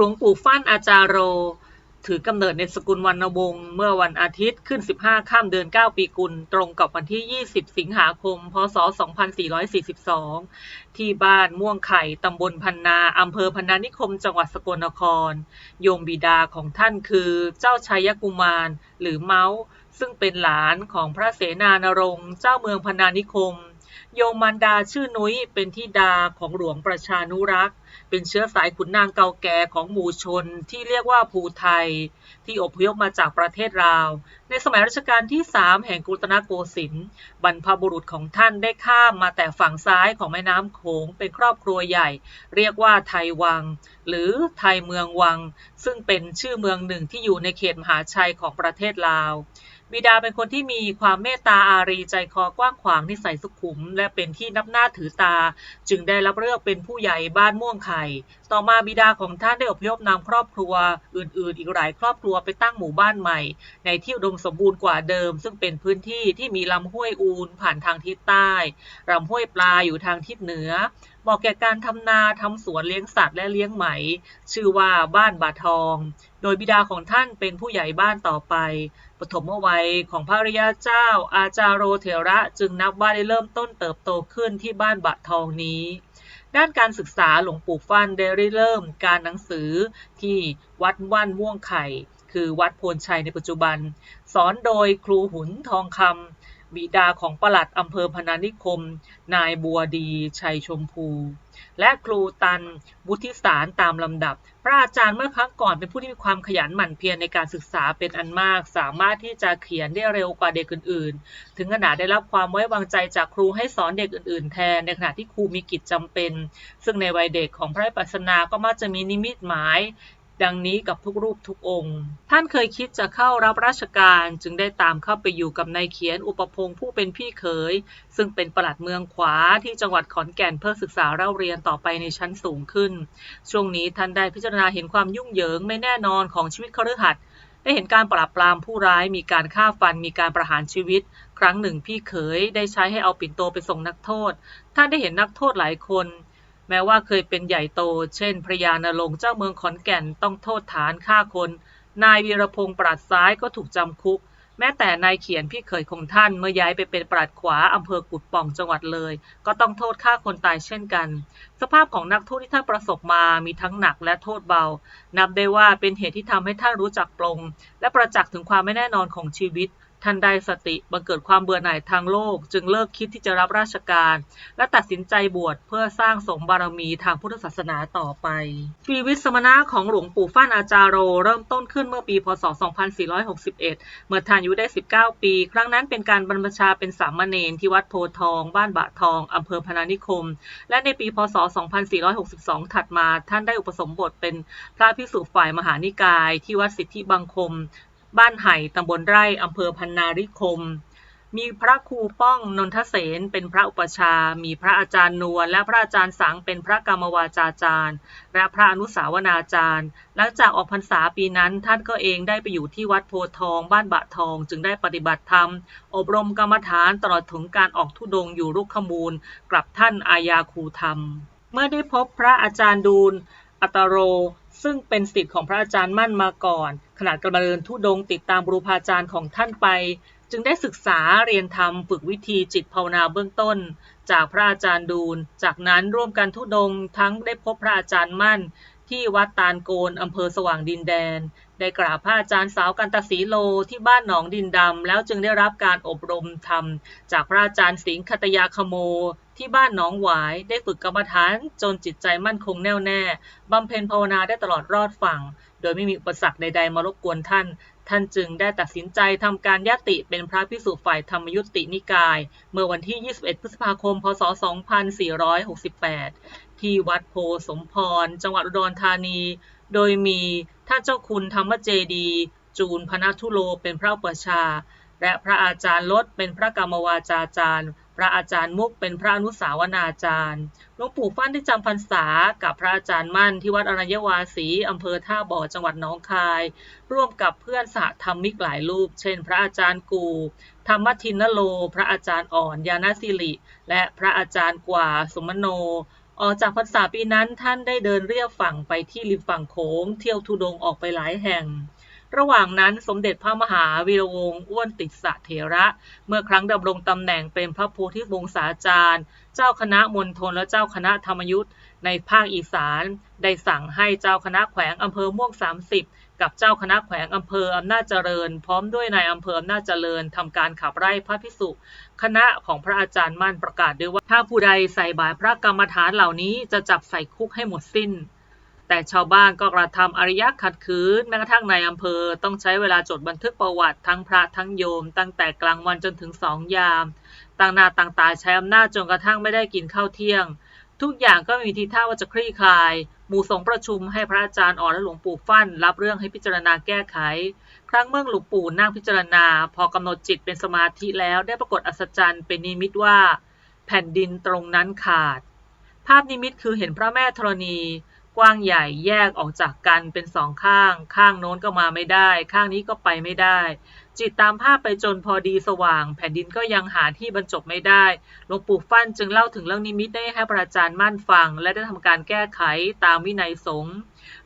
ลวงปู่ฟั่นอาจารโร ถือกำเนิดในสกุลวรรณวงศ์เมื่อวันอาทิตย์ขึ้น 15ค่ำเดือน 9 ปีกุล ตรงกับวันที่ 20 สิงหาคม พศ 2442 ที่บ้านม่วงไข่ตำบลพันนาอำเภอพันนานิคม จังหวัดสกลนคร โยมบิดาของท่านคือเจ้าชัยกุมาร หรือเมาส์ซึ่งเป็นหลานของพระเสนานรงค์เจ้าเมืองพันนานิคม โยมมารดาชื่อนุ้ยเป็นธิดาของหลวงประชานุรักษ์ เป็นเชื้อสายขุนนางเก่าแก่ของหมู่ชนที่เรียกว่าภูไทย ที่อพยพมาจากประเทศลาว ในสมัยรัชกาลที่3แห่งกรุตนโกสินทร์บรรพบุรุษของท่านได้ข้ามมาแต่ฝั่งซ้ายของแม่น้ำโขงเป็นครอบครัวใหญ่ เรียกว่าไทยวัง หรือไทยเมืองวัง ซึ่งเป็นชื่อเมืองหนึ่งที่อยู่ในเขตมหาชัยของประเทศลาว บิดาเป็นคนที่มีความเมตตาอารีใจคอกว้างขวางนิสัยสุขุม และเป็นที่นับหน้าถือตา จึงได้รับเลือกเป็นผู้ใหญ่บ้านม่วงไข่ ต่อมาบิดาของท่านได้อพยพนำครอบครัว อื่นๆ อีกหลายครอบครัวไปตั้งหมู่บ้านใหม่ ในที่อุดมสมบูรณ์กว่าเดิม ซึ่งเป็นพื้นที่ที่มีลำห้วยอูนผ่านทางทิศใต้ลำห้วยปลาอยู่ทางทิศเหนือเหมาะแก่การทำนาทำสวนเลี้ยงสัตว์และเลี้ยงไหม ชื่อว่าบ้านบาทอง โดยบิดาของท่านเป็นผู้ใหญ่บ้านต่อไป ปฐมวัยของพระริยาเจ้าอาจารโรเถระจึงนับว่าได้เริ่มต้นเติบโตขึ้นที่บ้านบะทองนี้ ด้านการศึกษาหลวงปู่ฟั่นได้เริ่มการหนังสือที่วัดว่านม่วงไข่ คือวัดโพนชัยในปัจจุบัน สอนโดยครูหุนทองคำบิดาของปลัดอำเภอพนานิคม นายบัวดีชัยชมพู และครูตันวุฒิสารตามลำดับ พระอาจารย์เมื่อครั้งก่อนเป็นผู้ที่มีความขยันหมั่นเพียรในการศึกษาเป็นอันมาก สามารถที่จะเขียนได้เร็วกว่าเด็กอื่น ๆ ถึงขนาดได้รับความไว้วางใจจากครูให้สอนเด็กอื่น ๆ แทน ในขณะที่ครูมีกิจจำเป็น ซึ่งในวัยเด็กของพระปัสนาก็มักจะมีนิมิตหมาย ดังนี้กับทุกรูปทุกองค์ ท่านเคยคิดจะเข้ารับราชการจึงได้ตามเข้าไปอยู่กับนายเขียนอุปพงศ์ผู้เป็นพี่เขย ซึ่งเป็นปลัดเมืองขวาที่จังหวัดขอนแก่นเพื่อศึกษาเล่าเรียนต่อไปในชั้นสูงขึ้น ช่วงนี้ท่านได้พิจารณาเห็นความยุ่งเหยิงไม่แน่นอนของชีวิตคฤหัสถ์ได้เห็นการปราบปรามผู้ร้ายมีการฆ่าฟันมีการประหารชีวิต ครั้งหนึ่งพี่เขยได้ใช้ให้เอาปิ่นโตไปส่งนักโทษ ท่านได้เห็นนักโทษหลายคน แม้ว่าเคยเป็นใหญ่โต เช่น พระยานรงค์เจ้าเมืองขอนแก่นต้องโทษฐานฆ่าคน นายวีรพงศ์ปราดซ้ายก็ถูกจำคุก แม้แต่นายเขียนพี่เขยของท่านเมื่อย้ายไปเป็นปราดขวาอำเภอกุดป่องจังหวัดเลย ก็ต้องโทษฆ่าคนตายเช่นกัน สภาพของนักโทษที่ท่านประสบมามีทั้งหนักและโทษเบา นับได้ว่าเป็นเหตุที่ทำให้ท่านรู้จักปลงและประจักษ์ถึงความไม่แน่นอนของชีวิต ท่านได้สติบังเกิดความเบื่อหน่ายทางโลก จึงเลิกคิดที่จะรับราชการ และตัดสินใจบวชเพื่อสร้างสมบารมีทางพุทธศาสนาต่อไป ชีวิตสมณะของหลวงปู่ฟ้านอาจารโร เริ่มต้นขึ้นเมื่อปีพศ 2461 เมื่อท่านอายุได้ 19 ปี ครั้งนั้นเป็นการบรรพชาเป็นสามเณรที่วัดโพทอง บ้านบะทองอำเภอพนานิคม และในปีพศ 2462 ถัดมา ท่านได้อุปสมบทเป็นพระภิกษุฝ่ายมหานิกาย ที่วัดสิทธิบังคม บ้านไห่ตำบลไร่อำเภอพันนาริคม มีพระครูป้องนนทเสนเป็นพระอุปชา มีพระอาจารย์นวลและพระอาจารย์สังเป็นพระกรรมวาจาจารย์ และพระอนุสาวนาจารย์ หลังจากออกพรรษาปีนั้นท่านก็เองได้ไปอยู่ที่วัดโพทอง บ้านบะทองจึงได้ปฏิบัติธรรม อบรมกรรมฐานตลอดถึงการออกทุดงอยู่รุกขมูล กลับท่านอาญาคูธรรม เมื่อได้พบพระอาจารย์ดูลอัตโร ซึ่งเป็นสิทธิ์ของพระอาจารย์มั่นมาก่อนขณะกำลังเดินทุดงติดตามบรูพาจารย์ของท่านไป จึงได้ศึกษาเรียนธรรมฝึกวิธีจิตภาวนาเบื้องต้น จากพระอาจารย์ดูล จากนั้นร่วมกันทุดงทั้งได้พบพระอาจารย์มั่น ที่วัดตาลโกนอำเภอสว่างดินแดน ได้กราบพระอาจารย์สาวกันตศีโลที่บ้านหนองดินดำ แล้วจึงได้รับการอบรมธรรม จากพระอาจารย์สิงห์คตยาคโม ที่บ้านหนองหวายได้ฝึกกรรมฐานจนจิตใจมั่นคงแน่วแน่บำเพ็ญภาวนาได้ตลอดรอดฝั่ง โดยไม่มีอุปสรรคใดๆมารบกวนท่าน ท่านจึงได้ตัดสินใจทำการยติเป็นพระพิสุฝ่ายธรรมยุตินิกาย เมื่อวันที่ 21 พฤษภาคม พศ 2468 ที่วัดโพสมพร จังหวัดอุดรธานี โดยมีท่านเจ้าคุณธรรมเจดี จูนพนัทุโลเป็นพระอุปชา และพระอาจารย์ลดเป็นพระกรรมวาจาจารย์ พระอาจารย์มุกเป็นพระอนุสาวนาจารย์หลวงปู่ฟั่นที่จำพรรษากับพระอาจารย์มั่นที่วัดอรัญวาสีอำเภอท่าบ่อจังหวัดน้องคาย ร่วมกับเพื่อนสหธรรมิกหลายรูป เช่น พระอาจารย์กู ธรรมทินนโล พระอาจารย์อ่อนยานาสิริ และพระอาจารย์กว่าสมโน ออกจากพรรษาปีนั้นท่านได้เดินเรียบฝั่งไปที่ริมฝั่งโขง เที่ยวทุดงออกไปหลายแห่ง ระหว่างนั้นสมเด็จพระมหาวีระวงศ์อ้วนติดสะเถระ เมื่อครั้งดำรงตำแหน่งเป็นพระโพธิวงศาจารย์ เจ้าคณะมณฑลและเจ้าคณะธรรมยุทธ์ในภาคอีสาน ได้สั่งให้เจ้าคณะแขวงอำเภอม่วง 30 กับเจ้าคณะแขวงอำเภออำนาจเจริญ พร้อมด้วยนายอำเภออำนาจเจริญทำการขับไล่พระภิกษุ คณะของพระอาจารย์มั่นประกาศด้วยว่า ถ้าผู้ใดใส่บาตรพระกรรมฐานเหล่านี้จะจับใส่คุกให้หมดสิ้น แต่ชาวบ้านก็กระทำอริยะขัดขืนแม้กระทั่งในอำเภอ ต้องใช้เวลาจดบันทึกประวัติทั้งพระทั้งโยม ตั้งแต่กลางวันจนถึงสองยาม ต่างนาต่างตาใช้อำนาจจนกระทั่งไม่ได้กินข้าวเที่ยง ทุกอย่างก็มีทีท่าว่าจะคลี่คลาย หมู่สงประชุมให้พระอาจารย์อ่อนและหลวงปู่ฟั่น รับเรื่องให้พิจารณาแก้ไข ครั้งเมื่อหลวงปู่นั่งพิจารณา พอกำหนดจิตเป็นสมาธิแล้วได้ปรากฏอัศจรรย์เป็นนิมิตว่า แผ่นดินตรงนั้นขาด ภาพนิมิตคือเห็นพระแม่ธรณี กว้างใหญ่แยกออกจากกันเป็นสองข้าง ข้างโน้นก็มาไม่ได้ ข้างนี้ก็ไปไม่ได้ จิตตามภาพไปจนพอดีสว่าง แผ่นดินก็ยังหาที่บรรจบไม่ได้หลวงปู่ฟั่นจึงเล่าถึงเรื่องนิมิตได้ให้พระอาจารย์มั่นฟัง และได้ทำการแก้ไขตามวินัยสงฆ์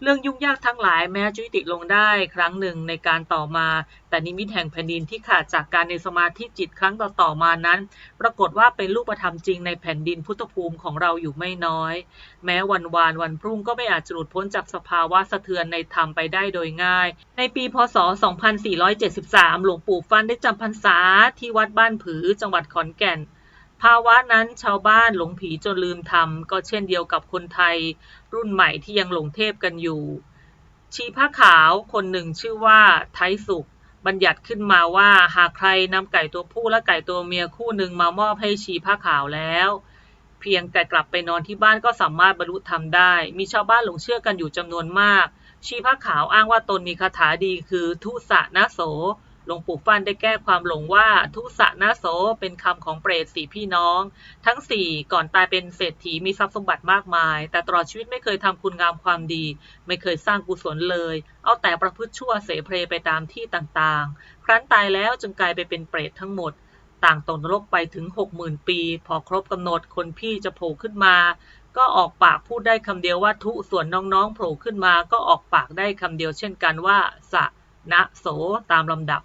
เรื่องยุ่งยากทั้งหลายแม้จะยุติลงได้ครั้งหนึ่งในการต่อมา แต่นิมิตแห่งแผ่นดินที่ขาดจากการในสมาธิจิตครั้งต่อๆมานั้น ปรากฏว่าเป็นรูปธรรมจริงในแผ่นดินพุทธภูมิของเราอยู่ไม่น้อย แม้วันวานวันพรุ่งก็ไม่อาจจะหลุดพ้นจากสภาวะสะเทือนในธรรมไปได้โดยง่าย ในปีพศ 2473 หลวงปู่ฟันได้จำพรรษาที่วัดบ้านผือจังหวัดขอนแก่น ภาวะนั้นชาวบ้านหลงผีจนลืมธรรม ก็เช่นเดียวกับคนไทยรุ่นใหม่ที่ยังหลงเทพกันอยู่ ชีผ้าขาวคนหนึ่งชื่อว่าไทยสุข บัญญัติขึ้นมาว่าหากใครนำไก่ตัวผู้และไก่ตัวเมียคู่หนึ่งมามอบให้ชีผ้าขาวแล้ว เพียงแต่กลับไปนอนที่บ้านก็สามารถบรรลุธรรมได้ มีชาวบ้านหลงเชื่อกันอยู่จำนวนมาก ชีผ้าขาวอ้างว่าตนมีคาถาดีคือทุสะนะโส หลวงปู่ฟั่นได้แก้ความหลงว่าทุสะนะโสเป็นคำของเปรตสี่พี่น้อง ทั้งสี่ก่อนตายเป็นเศรษฐีมีทรัพย์สมบัติมากมาย แต่ตลอดชีวิตไม่เคยทำคุณงามความดี ไม่เคยสร้างกุศลเลย เอาแต่ประพฤติชั่วเสเพไปตามที่ต่างๆ ครั้นตายแล้วจึงกลายไปเป็นเปรตทั้งหมด ต่างตกนรกไปถึงหกหมื่นปี พอครบกำหนดคนพี่จะโผล่ขึ้นมาก็ออกปากพูดได้คำเดียวว่าทุส่วนน้องๆโผล่ขึ้นมาก็ออกปากได้คำเดียวเช่นกันว่าสะนะโสตามลำดับ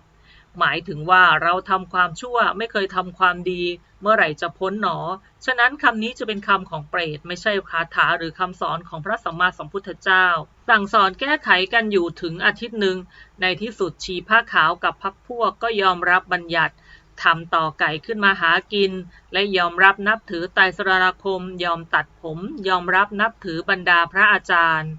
หมายถึงว่าเราทำความชั่วไม่เคยทำความดี เมื่อไหร่จะพ้นหนอ ฉะนั้นคำนี้จะเป็นคำของเปรตไม่ใช่คาถาหรือคำสอนของพระสัมมาสัมพุทธเจ้า สั่งสอนแก้ไขกันอยู่ถึงอาทิตย์หนึ่ง ในที่สุดชีผ้าขาวกับพักพวกก็ยอมรับบัญญัติทำต่อไก่ขึ้นมาหากิน และยอมรับนับถือไตรสรณคม ยอมตัดผม ยอมรับนับถือบรรดาพระอาจารย์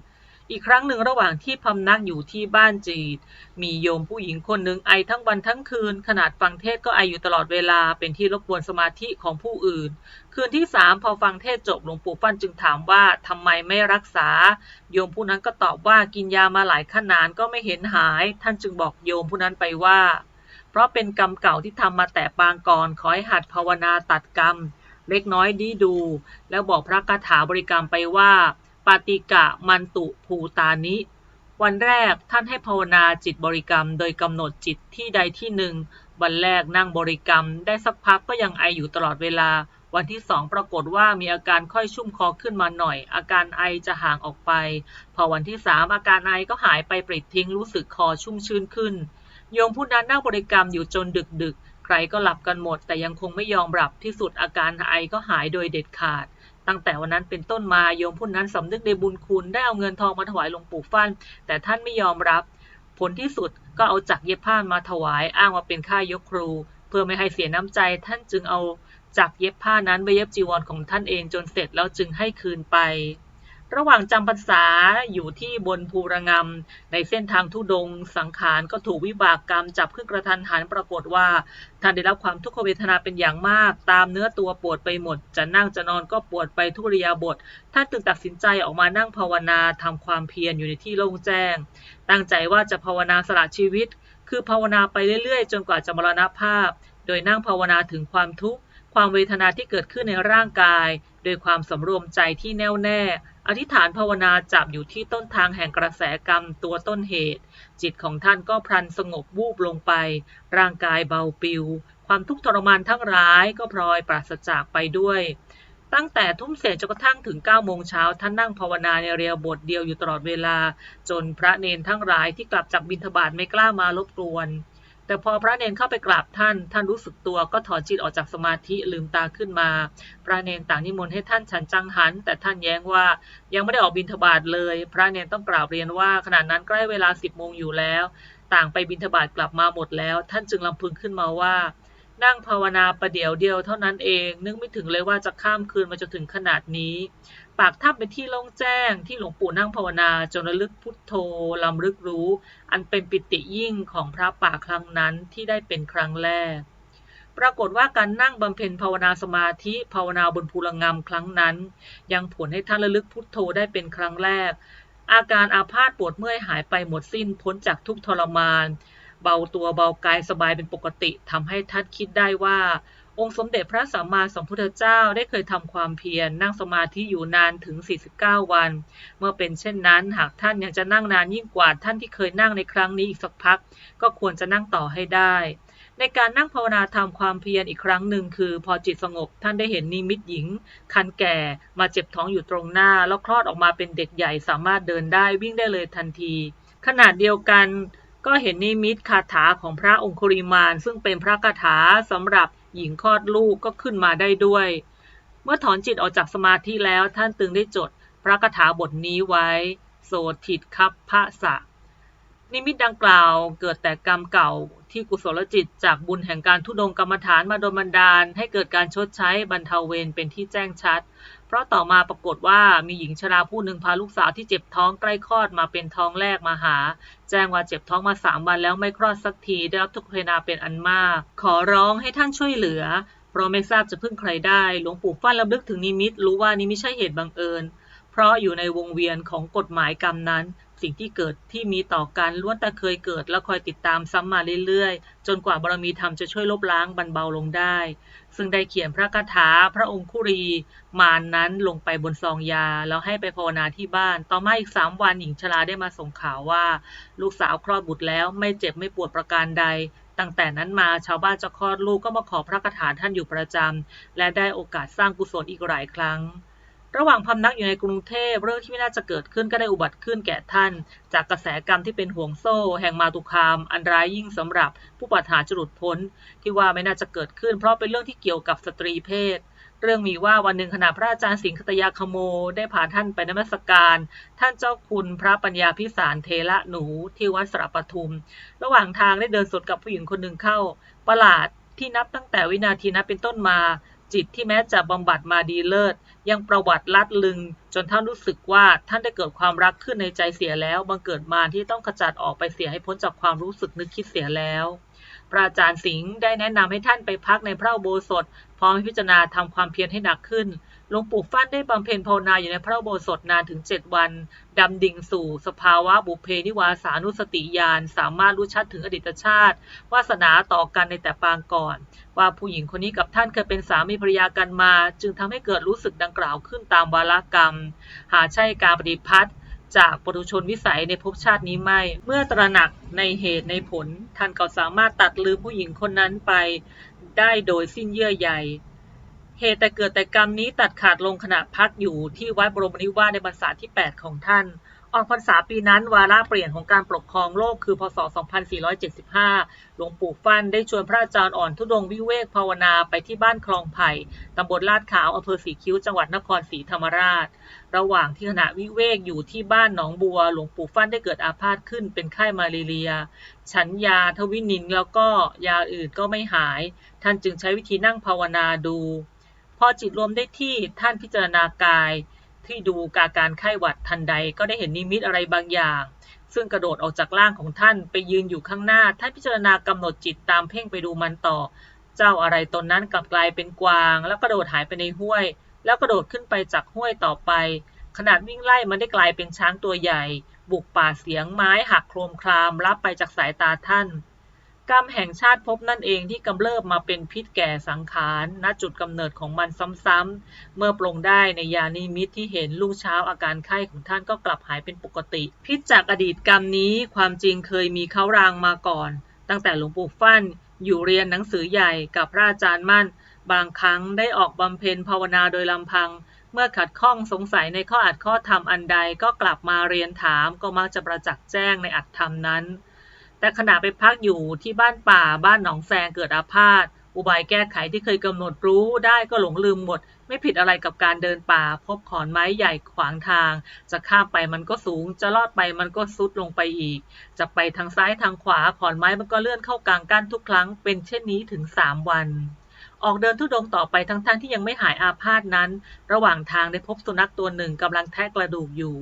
อีกครั้งหนึ่งระหว่างที่พำนักอยู่ที่บ้านจีดมีโยมผู้หญิงคนหนึ่งไอทั้งวันทั้งคืน ขนาดฟังเทศก็ไออยู่ตลอดเวลาเป็นที่รบกวนสมาธิของผู้อื่น คืนที่สามพอฟังเทศจบหลวงปู่ฟั่นจึงถามว่าทำไมไม่รักษา โยมผู้นั้นก็ตอบว่ากินยามาหลายขนานก็ไม่เห็นหาย ท่านจึงบอกโยมผู้นั้นไปว่า เพราะเป็นกรรมเก่าที่ทำมาแต่ปางก่อนขอให้หัดภาวนาตัดกรรมเล็กน้อยดีดู แล้วบอกพระคาถาบริกรรมไปว่า ปาติกะมันตุภูตานิ วันแรกท่านให้ภาวนาจิตบริกรรม โดยกำหนดจิตที่ใดที่หนึ่ง วันแรกนั่งบริกรรม ได้สักพักก็ยังไออยู่ตลอดเวลา วันที่สองปรากฏว่ามีอาการค่อยชุ่มคอขึ้นมาหน่อย อาการไอจะห่างออกไป พอวันที่สามอาการไอก็หายไปปลิดทิ้งรู้สึกคอชุ่มชื้นขึ้น โยมผู้นั้นนั่งบริกรรมอยู่จนดึกดึกๆใครก็หลับกันหมด แต่ยังคงไม่ยอมหลับที่สุดอาการไอก็หายโดยเด็ดขาด ตั้งแต่วันนั้นเป็นต้นมาโยมผู้นั้นสำนึกในบุญคุณได้เอาเงินทองมาถวายหลวงปู่ฟั่นแต่ท่านไม่ยอมรับ ผลที่สุดก็เอาจักรเย็บผ้ามาถวายอ้างว่าเป็นค่ายกครู เพื่อไม่ให้เสียน้ำใจท่านจึงเอาจักรเย็บผ้านั้นไปเย็บจีวรของท่านเองจนเสร็จแล้วจึงให้คืนไป ระหว่างจำพรรษาอยู่ที่บนภูระงำในเส้นทางทุดง สังขารก็ถูกวิบากกรรมจับขึ้นกระทันหันปรากฏว่าท่านได้รับความทุกขเวทนาเป็นอย่างมาก ตามเนื้อตัวปวดไปหมด จะนั่งจะนอนก็ปวดไปทุริยาบทท่านจึงตัดสินใจออกมานั่งภาวนาทำความเพียรอยู่ในที่โล่งแจ้ง ตั้งใจว่าจะภาวนาสละชีวิต คือภาวนาไปเรื่อยๆ จนกว่าจะมรณภาพ โดยนั่งภาวนาถึงความทุกข์ความเวทนาที่เกิดขึ้นในร่างกาย โดยความสำรวมใจที่แน่วแน่ อธิษฐานภาวนาจับอยู่ที่ต้นทางแห่งกระแสกรรมตัวต้นเหตุ จิตของท่านก็พลันสงบวูบลงไป ร่างกายเบาปิว ความทุกข์ทรมานทั้งร้ายก็พลอยปราศจากไปด้วย ตั้งแต่ทุ่มเศษจนกระทั่งถึง9โมงเช้าท่านนั่งภาวนาในเรียวบทเดียวอยู่ตลอดเวลา จนพระเนนทั้งหลายที่กลับจากบิณฑบาตไม่กล้ามารบกวน แต่พอพระเนนเข้าไปกราบท่าน ท่านรู้สึกตัวก็ถอนจิตออกจากสมาธิลืมตาขึ้นมา พระเนนต่างนิมนต์ให้ท่านฉันจังหัน แต่ท่านแย้งว่ายังไม่ได้ออกบิณฑบาตเลย พระเนนต้องกราบเรียนว่าขณะนั้นใกล้เวลา10โมงอยู่แล้ว ต่างไปบิณฑบาตกลับมาหมดแล้ว ท่านจึงลำพึงขึ้นมาว่า นั่งภาวนาประเดี๋ยวเดียวเท่านั้นเอง นึกไม่ถึงเลยว่าจะข้ามคืนมาจนถึงขนาดนี้ ปากถ้ำเป็นที่โล่งแจ้งที่หลวงปู่นั่งภาวนาจนระลึกพุทโธลำลึกรู้ อันเป็นปิติยิ่งของพระป่าครั้งนั้นที่ได้เป็นครั้งแรก ปรากฏว่าการนั่งบำเพ็ญภาวนาสมาธิภาวนาบนภูลงำครั้งนั้น ยังผลให้ท่านระลึกพุทโธได้เป็นครั้งแรก อาการอาพาธปวดเมื่อยหายไปหมดสิ้นพ้นจากทุกทรมาน เบาตัวเบากายสบายเป็นปกติทำให้ท่านคิดได้ว่า องค์สมเด็จพระสัมมาสัมพุทธเจ้าได้เคยทำความเพียรนั่งสมาธิอยู่นานถึง 49 วัน เมื่อเป็นเช่นนั้น หากท่านยังจะนั่งนานยิ่งกว่าท่านที่เคยนั่งในครั้งนี้อีกสักพัก ก็ควรจะนั่งต่อให้ได้ ในการนั่งภาวนาทำความเพียรอีกครั้งหนึ่งคือ พอจิตสงบท่านได้เห็นนิมิตหญิง คันแก่มาเจ็บท้องอยู่ตรงหน้า แล้วคลอดออกมาเป็นเด็กใหญ่สามารถเดินได้วิ่งได้เลยทันทีขณะเดียวกันก็เห็นนิมิตคาถาของพระองคุริมานซึ่งเป็นพระคาถาสำหรับ หญิงคลอดลูกก็ขึ้นมาได้ด้วย เมื่อถอนจิตออกจากสมาธิแล้วท่านตึงได้จดพระคาถาบทนี้ไว้ โสถิตคับพระสะ นิมิตดังกล่าวเกิดแต่กรรมเก่าที่กุศลจิตจากบุญแห่งการทุดงกรรมฐานมาโดนบันดาล ให้เกิดการชดใช้บรรเทาเวรเป็นที่แจ้งชัด เพราะต่อมาปรากฏว่ามีหญิงชราผู้หนึ่งพาลูกสาวที่เจ็บท้องใกล้คลอดมาเป็นท้องแรกมาหา แจ้งว่าเจ็บท้องมาสามวันแล้วไม่คลอดสักทีได้รับทุกขเวนาเป็นอันมาก ขอร้องให้ท่านช่วยเหลือ เพราะไม่ทราบจะพึ่งใครได้ หลวงปู่ฟั่นระลึกถึงนิมิตรู้ว่านี้ไม่ใช่เหตุบังเอิญ เพราะอยู่ในวงเวียนของกฎหมายกรรมนั้น สิ่งที่เกิดที่มีต่อกันล้วนแต่เคยเกิดและคอยติดตามซ้ำมาเรื่อยๆ จนกว่าบารมีธรรมจะช่วยลบล้างบรรเบาลงได้ ซึ่งได้เขียนพระคาถาพระองคุรี มานนั้นลงไปบนซองยา แล้วให้ไปภาวนาที่บ้าน ต่อมาอีกสามวันหญิงชราได้มาส่งข่าวว่า ลูกสาวคลอดบุตรแล้วไม่เจ็บไม่ปวดประการใดตั้งแต่นั้นมาชาวบ้านจะคลอดลูกก็มาขอพระคาถาท่านอยู่ประจำและได้โอกาสสร้างกุศลอีกหลายครั้ง ระหว่างพำนักอยู่ในกรุงเทพเรื่องที่ไม่น่าจะเกิดขึ้นก็ได้อุบัติขึ้นแก่ท่าน จากกระแสกรรมที่เป็นห่วงโซ่ แห่งมาตุคาม อันร้ายยิ่งสำหรับผู้ปรารถนาจะหลุดพ้น ที่ว่าไม่น่าจะเกิดขึ้น เพราะเป็นเรื่องที่เกี่ยวกับสตรีเพศ เรื่องมีว่าวันหนึ่งขณะพระอาจารย์สิงคตยาคโม ได้พาท่านไปนมัสการ ท่านเจ้าคุณพระปัญญาพิสารเทระหนูที่วัดสระปทุม ระหว่างทางได้เดินสวนกับผู้หญิงคนหนึ่งเข้า ประหลาดที่นับตั้งแต่วินาทีนั้นเป็นต้นมา จิตที่แม้จะบำบัดมาดีเลิศ ยังประวัติลัดลึง จนท่านรู้สึกว่าท่านได้เกิดความรักขึ้นในใจเสียแล้ว บังเกิดมาที่ต้องขจัดออกไปเสียให้พ้นจากความรู้สึกนึกคิดเสียแล้วพระอาจารย์สิงห์ได้แนะนำให้ท่านไปพักในพระโบสถพร้อมพิจารณาทำความเพียรให้หนักขึ้น หลวงปู่ฟั่นได้บำเพ็ญภาวนาอยู่ในพระโบสถนานถึง 7 วัน ดำดิ่งสู่ สภาวะบุเพนิวาสานุสติญาณ สามารถรู้ชัดถึงอดีตชาติ วาสนาต่อกันในแต่ปางก่อน ว่าผู้หญิงคนนี้กับท่านเคยเป็นสามีภรรยากันมา จึงทำให้เกิดรู้สึกดังกล่าวขึ้นตามวาระกรรม หาใช่การปฏิพัทธ์จากปุถุชนวิสัยในภพชาตินี้ไม่ เมื่อตระหนักในเหตุในผล ท่านก็สามารถตัดลืมผู้หญิงคนนั้นไป ได้โดยสิ้นเยื่อใย เหตุแต่เกิดแต่กรรมนี้ตัดขาดลงขณะพักอยู่ที่วัดบรมนิวาสในพรรษาที่ 8 ของท่าน ออกพรรษาปีนั้นวาระเปลี่ยนของการปกครองโลกคือพศ 2475 หลวงปู่ฟั่นได้ชวนพระอาจารย์อ่อนทุดงวิเวกภาวนาไปที่บ้านคลองไผ่ตำบลลาดขาวอำเภอสีคิ้วจังหวัดนครศรีธรรมราช ระหว่างที่ขณะวิเวกอยู่ที่บ้านหนองบัว หลวงปู่ฟั่นได้เกิดอาพาธขึ้นเป็นไข้มาเรีย ฉันยาทวินินแล้วก็ยาอื่นก็ไม่หาย ท่านจึงใช้วิธีนั่งภาวนาดู พอจิตรวมได้ที่ท่านพิจารณากายที่ดูกาการไข้หวัดทันใดก็ได้เห็นนิมิตอะไรบางอย่าง ซึ่งกระโดดออกจากร่างของท่านไปยืนอยู่ข้างหน้า ท่านพิจารณากำหนดจิตตามเพ่งไปดูมันต่อ เจ้าอะไรตนนั้นกลับกลายเป็นกวาง แล้วกระโดดหายไปในห้วย แล้วกระโดดขึ้นไปจากห้วยต่อไป ขนาดวิ่งไล่มันได้กลายเป็นช้างตัวใหญ่ บุกป่าเสียงไม้หักโครมครามรับไปจากสายตาท่าน กรรมแห่งชาติภพนั่นเองที่กำเริบมาเป็นพิษแก่สังขาร ณ จุดกำเนิดของมันซ้ำๆ เมื่อปลงได้ในยานิมิตที่เห็นลูกเช้าอาการไข้ของท่านก็กลับหายเป็นปกติ พิษจากอดีตกรรมนี้ความจริงเคยมีเขารางมาก่อน ตั้งแต่หลวงปู่ฟั่น อยู่เรียนหนังสือใหญ่กับพระอาจารย์มั่น บางครั้งได้ออกบำเพ็ญภาวนาโดยลำพัง เมื่อขัดข้องสงสัยในข้ออัดข้อธรรมอันใดก็กลับมาเรียนถามก็มักจะประจักษ์แจ้งในอัดธรรมนั้น แต่ขณะไปพักอยู่ที่บ้านป่าบ้านหนองแซงเกิดอาพาธอุบายแก้ไขที่เคยกำหนดรู้ได้ก็หลงลืมหมด ไม่ผิดอะไรกับการเดินป่า พบขอนไม้ใหญ่ขวางทาง จะข้ามไปมันก็สูง จะลอดไปมันก็ซุดลงไปอีก จะไปทางซ้ายทางขวาขอนไม้มันก็เลื่อนเข้ากลางกั้นทุกครั้ง เป็นเช่นนี้ถึงสามวัน ออกเดินทุดงต่อไปทั้งๆทที่ยังไม่หายอาพาธนั้น ระหว่างทางได้พบสุนัขตัวหนึ่งกำลังแทะกระดูกอยู่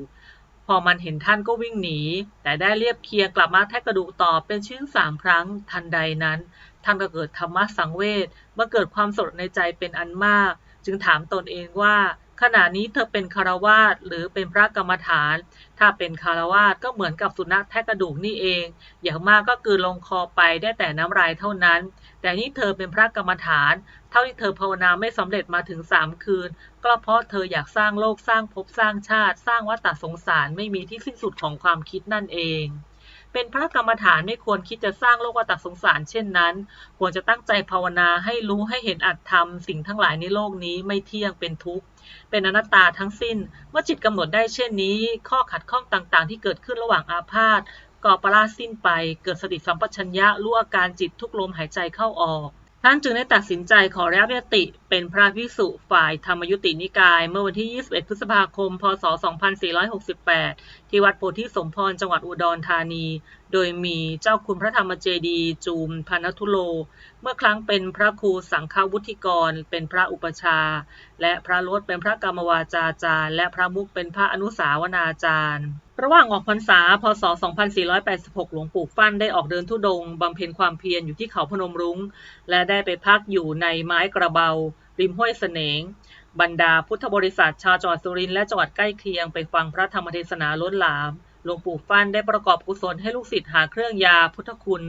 อมันเห็นท่านก็วิ่งหนี แต่ได้เรียบเคียงกลับมาแทะกระดูกต่อเป็นชิ้นสามครั้ง ทันใดนั้น ท่านก็เกิดธรรมะสังเวชเมื่อเกิดความสดในใจเป็นอันมาก จึงถามตนเองว่า ขณะนี้เธอเป็นคารวาสหรือเป็นพระกรรมฐาน ถ้าเป็นคารวาสก็เหมือนกับสุนัขแทะกระดูกนี่เอง อย่างมากก็คือลงคอไปได้แต่น้ำลายเท่านั้น แต่นี่เธอเป็นพระกรรมฐาน เท่าที่เธอภาวนาไม่สำเร็จมาถึงสามคืน ก็เพราะเธออยากสร้างโลกสร้างภพสร้างชาติ สร้างวัฏสงสารไม่มีที่สิ้นสุดของความคิดนั่นเอง เป็นพระกรรมฐานไม่ควรคิดจะสร้างโลกวัฏสงสารเช่นนั้น ควรจะตั้งใจภาวนาให้รู้ให้เห็นอัตธรรม สิ่งทั้งหลายในโลกนี้ไม่เที่ยงเป็นทุกข์เป็นอนัตตาทั้งสิ้น เมื่อจิตกำหนดได้เช่นนี้ ข้อขัดข้องต่างๆ ที่เกิดขึ้นระหว่างอาพาธก็ปราสิ้นไป เกิดสติสัมปชัญญะรู้อาการจิตทุกลมหายใจเข้าออก ท่านจึงได้ตัดสินใจขอรับยติเป็นพระภิกษุฝ่ายธรรมยุตินิกาย เมื่อวันที่ 21 พฤษภาคม พศ 2468 ที่วัดโพธิสมพร จังหวัดอุดรธานี โดยมีเจ้าคุณพระธรรมเจดีย์จูมพันธุโล เมื่อครั้งเป็นพระครูสังฆวุฒิกร เป็นพระอุปชา และพระลดเป็นพระกรรมวาจาจารย์ และพระมุกเป็นพระอนุสาวนาจารย์ ระหว่างออกพรรษา พศ 2486 หลวงปู่ฟั่นได้ออกเดินทุดงบำเพ็ญความเพียรอยู่ที่เขาพนมรุง้ง และได้ไปพักอยู่ในไม้กระเบา ริมห้วยเสนง บรรดาพุทธบริษัทชาวจังหวัดสุรินทร์และจังหวัดใกล้เคียงไปฟังพระธรรมเทศนาล้นหลาม หลวงปู่ฟั่นได้ประกอบกุศลให้ลูกศิษย์หาเครื่องยาพุทธคุณ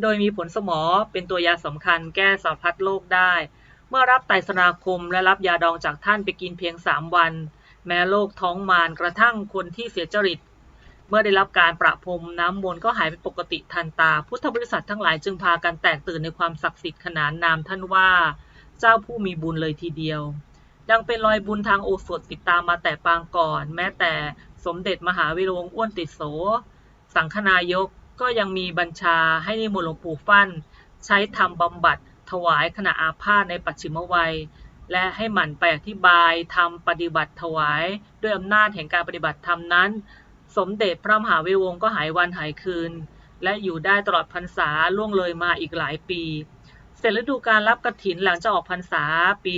โดยมีผลสมอเป็นตัวยาสำคัญแก้สารพัดโรคได้ เมื่อรับไตรสนาคมและรับยาดองจากท่านไปกินเพียงสามวัน แม้โรคท้องมารกระทั่งคนที่เสียจริต เมื่อได้รับการประพรมน้ำมนต์ก็หายเป็นปกติทันตา พุทธบริษัททั้งหลายจึงพากันแตกตื่นในความศักดิ์สิทธิ์ขนานนามท่านว่าเจ้าผู้มีบุญเลยทีเดียว ดังเป็นรอยบุญทางโอสถติดตามมาแต่ปางก่อน แม้แต่สมเด็จมหาวิโรวงศ์อ้วนติดโส สังฆนายกก็ยังมีบัญชาให้นิมนต์หลวงปู่ฟั่น ใช้ทำบำบัดถวายขณะอาพาธในปัจฉิมวัย และให้หมั่นไปอธิบายทำปฏิบัติถวาย ด้วยอำนาจแห่งการปฏิบัติธรรมนั้น สมเด็จพระมหาวิวงศ์ก็หายวันหายคืน และอยู่ได้ตลอดพรรษาล่วงเลยมาอีกหลายปี เสร็จฤดูการรับกระถินหลังจากออกพรรษาปี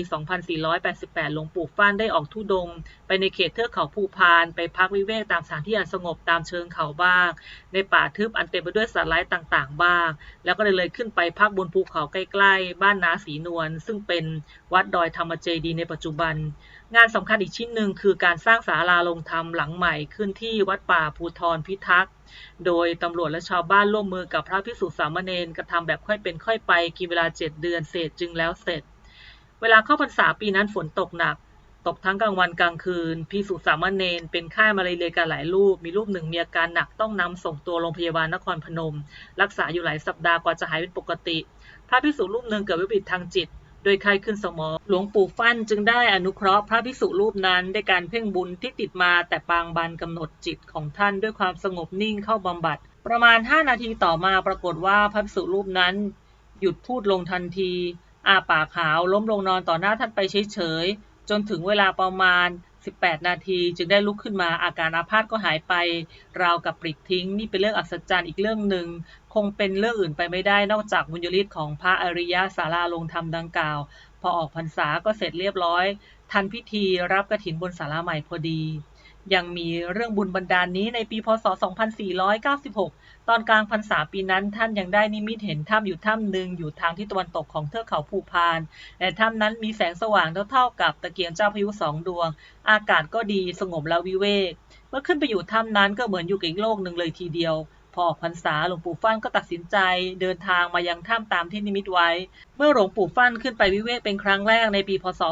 2488 หลวงปู่ฟ้านได้ออกทุดง ไปในเขตเทือกเขาภูพาน ไปพักวิเวกตามสถานที่อันสงบตามเชิงเขาบ้าง ในป่าทึบอันเต็มไปด้วยสัตว์ร้ายต่างๆ บ้าง แล้วก็เลยเลยขึ้นไปพักบนภูเขาใกล้ๆ บ้านนาสีนวลซึ่งเป็นวัดดอยธรรมเจดีในปัจจุบัน งานสำคัญอีกชิ้นหนึ่งคือการสร้างศาลาลงธรรมหลังใหม่ขึ้นที่วัดป่าภูทรพิทักษ์ โดยตำรวจและชาวบ้านร่วมมือกับพระภิกษุสามเณรกระทำแบบค่อยเป็นค่อยไปกินเวลาเจ็ดเดือนเศษจึงแล้วเสร็จ เวลาเข้าพรรษาปีนั้นฝนตกหนัก ตกทั้งกลางวันกลางคืนภิกษุสามเณรเป็นไข้มาเรียกันหลายรูป มีรูปหนึ่งมีอาการหนักต้องนำส่งตัวโรงพยาบาลนครพนม รักษาอยู่หลายสัปดาห์กว่าจะหายเป็นปกติ พระภิกษุรูปหนึ่งเกิดวิปริตทางจิต ดยไข้ขึ้นสมอง หลวงปู่ฟั่นจึงได้อนุเคราะห์พระภิกษุรูปนั้นด้วยการเพ่งบุญที่ติดมาแต่ปางบันกำหนดจิตของท่านด้วยความสงบนิ่งเข้าบำบัด ประมาณ 5 นาทีต่อมาปรากฏว่าพระภิกษุรูปนั้น หยุดพูดลงทันทีอาปากขาวล้มลงนอนต่อหน้าท่านไปเฉยๆจนถึงเวลาประมาณ 18 นาทีจึงได้ลุกขึ้นมาอาการอาพาธก็หายไป ราวกับปลิดทิ้ง นี่เป็นเรื่องอัศจรรย์อีกเรื่องหนึ่ง คงเป็นเรื่องอื่นไปไม่ได้นอกจากบุญยฤทธิ์ของพระอริยะสาราลงธรรมดังกล่าว พอออกพรรษาก็เสร็จเรียบร้อย ทันพิธีรับกระถินบนศาลาใหม่พอดี ยังมีเรื่องบุญบันดาลนี้ในปีพศ 2496 ตอนกลางพรรษาปีนั้นท่านยังได้นิมิตเห็นถ้ำอยู่ถ้ำหนึ่งอยู่ทางที่ตะวันตกของเทือกเขาภูพานและถ้ำนั้นมีแสงสว่างเท่าๆกับตะเกียงเจ้าพายุสองดวง อากาศก็ดีสงบและวิเวก เมื่อขึ้นไปอยู่ถ้ำนั้นก็เหมือนอยู่กับอีกโลกหนึ่งเลยทีเดียวพอออกพรรษาหลวงปู่ฟั่นก็ตัดสินใจเดินทางมายังถ้ำตามที่นิมิตไว้ เมื่อหลวงปู่ฟั่นขึ้นไปวิเวกเป็นครั้งแรกในปีพศ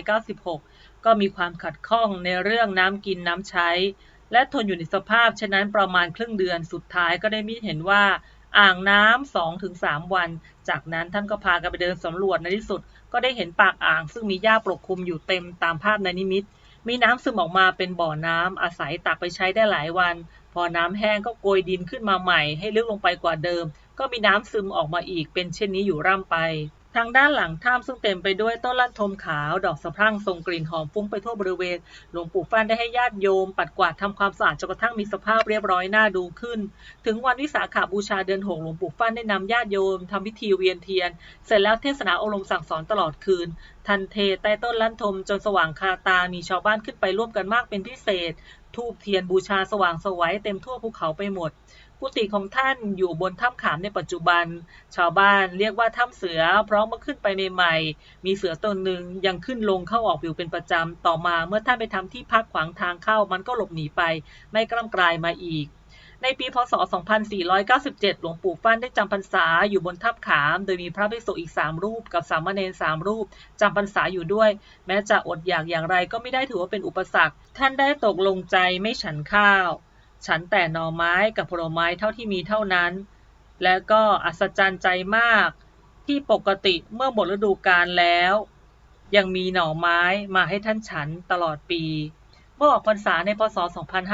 2496 ก็มีความขัดข้องในเรื่องน้ำกินน้ำใช้ และทนอยู่ในสภาพเช่นนั้นประมาณครึ่งเดือนสุดท้ายก็ได้มิเห็นว่าอ่างน้ำสองถึงสามวัน จากนั้นท่านก็พากันไปเดินสำรวจในที่สุด ก็ได้เห็นปากอ่าง ซึ่งมีหญ้าปกคลุมอยู่เต็มตามภาพในนิมิต มีน้ำซึมออกมาเป็นบ่อน้ำอาศัยตักไปใช้ได้หลายวัน พอน้ำแห้งก็โกยดินขึ้นมาใหม่ ให้ลึกลงไปกว่าเดิม ก็มีน้ำซึมออกมาอีกเป็นเช่นนี้อยู่ร่ำไป ทางด้านหลังถ้ำซึ่งเต็มไปด้วยต้นลั่นทมขาว ดอกสะพรั่งทรงกลิ่นหอมฟุ้งไปทั่วบริเวณ หลวงปู่ฟั่นได้ให้ญาติโยม ปัดกวาดทำความสะอาดจนกระทั่งมีสภาพเรียบร้อยน่าดูขึ้น ถึงวันวิสาขาบูชาเดือนหกหลวงปู่ฟั่นได้นำญาติโยมทำพิธีเวียนเทียน เสร็จแล้วเทศนาอบรมสั่งสอนตลอดคืน ทันเทใต้ต้นลั่นทมจนสว่างคาตา มีชาวบ้านขึ้นไปร่วมกันมากเป็นพิเศษ ทูบเทียนบูชาสว่างสวัยเต็มทั่วภูเขาไปหมด กุฏิของท่านอยู่บนถ้ำขามในปัจจุบัน ชาวบ้านเรียกว่าถ้ำเสือ เพราะเมื่อขึ้นไปใหม่ๆ มีเสือตนหนึ่งยังขึ้นลงเข้าออกอยู่เป็นประจำ ต่อมาเมื่อท่านไปทำที่พักขวางทางเข้ามันก็หลบหนีไป ไม่กล้ำกลายมาอีก ในปีพศ 2497 หลวงปู่ฟั่นได้จำพรรษาอยู่บนถ้ำขาม โดยมีพระภิกษุอีก3รูป กับสามเณร3รูปจำพรรษาอยู่ด้วย แม้จะอดอยากอย่างไรก็ไม่ได้ถือว่าเป็นอุปสรรค ท่านได้ตกลงใจไม่ฉันข้าว ฉันแต่หน่อไม้กับผลไม้เท่าที่มีเท่านั้น และก็อัศจรรย์ใจมากที่ปกติเมื่อหมดฤดูกาลแล้ว ยังมีหน่อไม้มาให้ท่านฉันตลอดปี เมื่อออกพรรษาในพศ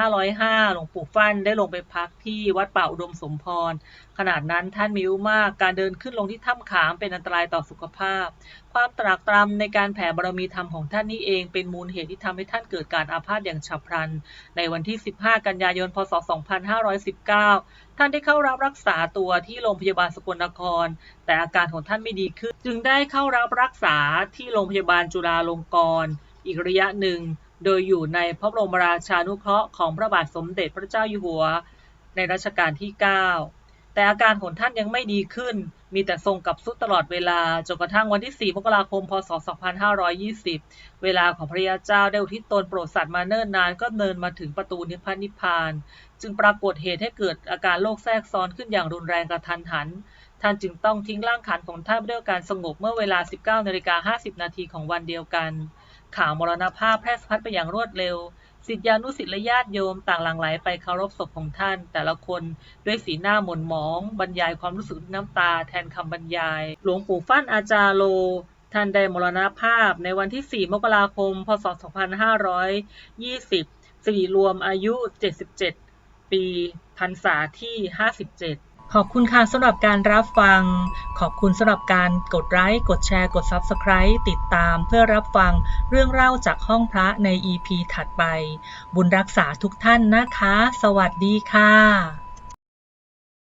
2505 หลวงปู่ฟั่นได้ลงไปพักที่วัดป่าอุดมสมพร ขนาดนั้นท่านมีอายุมาก การเดินขึ้นลงที่ถ้ำขามเป็นอันตรายต่อสุขภาพ ความตรากตรำในการแผ่บารมีธรรมของท่านนี่เองเป็นมูลเหตุที่ทำให้ท่านเกิดการอาพาธอย่างฉับพลัน ในวันที่ 15 กันยายน พศ 2519 ท่านได้เข้ารับรักษาตัวที่โรงพยาบาลสกลนคร แต่อาการของท่านไม่ดีขึ้น จึงได้เข้ารับรักษาที่โรงพยาบาลจุฬาลงกรณ์ อีกระยะหนึ่ง โดยอยู่ในพระบรมราชานุเคราะห์ของพระบาทสมเด็จพระเจ้าอยู่หัว ในรัชกาลที่ 9 แต่อาการของท่านยังไม่ดีขึ้น มีแต่ทรงกับสุดตลอดเวลา จนกระทั่งวันที่ 4 มกราคม พศ 2520 เวลาของพระยาเจ้าได้อุทิศตนโปรดสัตว์มาเนิ่นนานก็เนินมาถึงประตูนิพพานนิพพาน จึงปรากฏเหตุให้เกิดอาการโรคแทรกซ้อนขึ้นอย่างรุนแรงกระทันหันท่านจึงต้องทิ้งร่างขันของท่านด้วยการสงบเมื่อเวลา 19นาฬิกา50 นาทีของวันเดียวกัน ข่าวมรณภาพแพร่สะพัดไปอย่างรวดเร็วศิษยานุศิษย์และญาติโยมต่างหลั่งไหลไปเคารพศพของท่าน แต่ละคนด้วยสีหน้าหม่นหมอง บรรยายความรู้สึกน้ำตาแทนคำบรรยาย หลวงปู่ฟั่นอาจารโล ท่านได้มรณภาพในวันที่ 4 มกราคม พศ 2520สิริรวมอายุ 77 ปีพรรษาที่ 57 ขอบคุณค่ะสำหรับการรับฟัง ขอบคุณสำหรับการกดไลค์กดแชร์กด Subscribe ติดตามเพื่อรับฟังเรื่องเล่าจากห้องพระใน EP ถัดไป บุญรักษาทุกท่านนะคะ สวัสดีค่ะ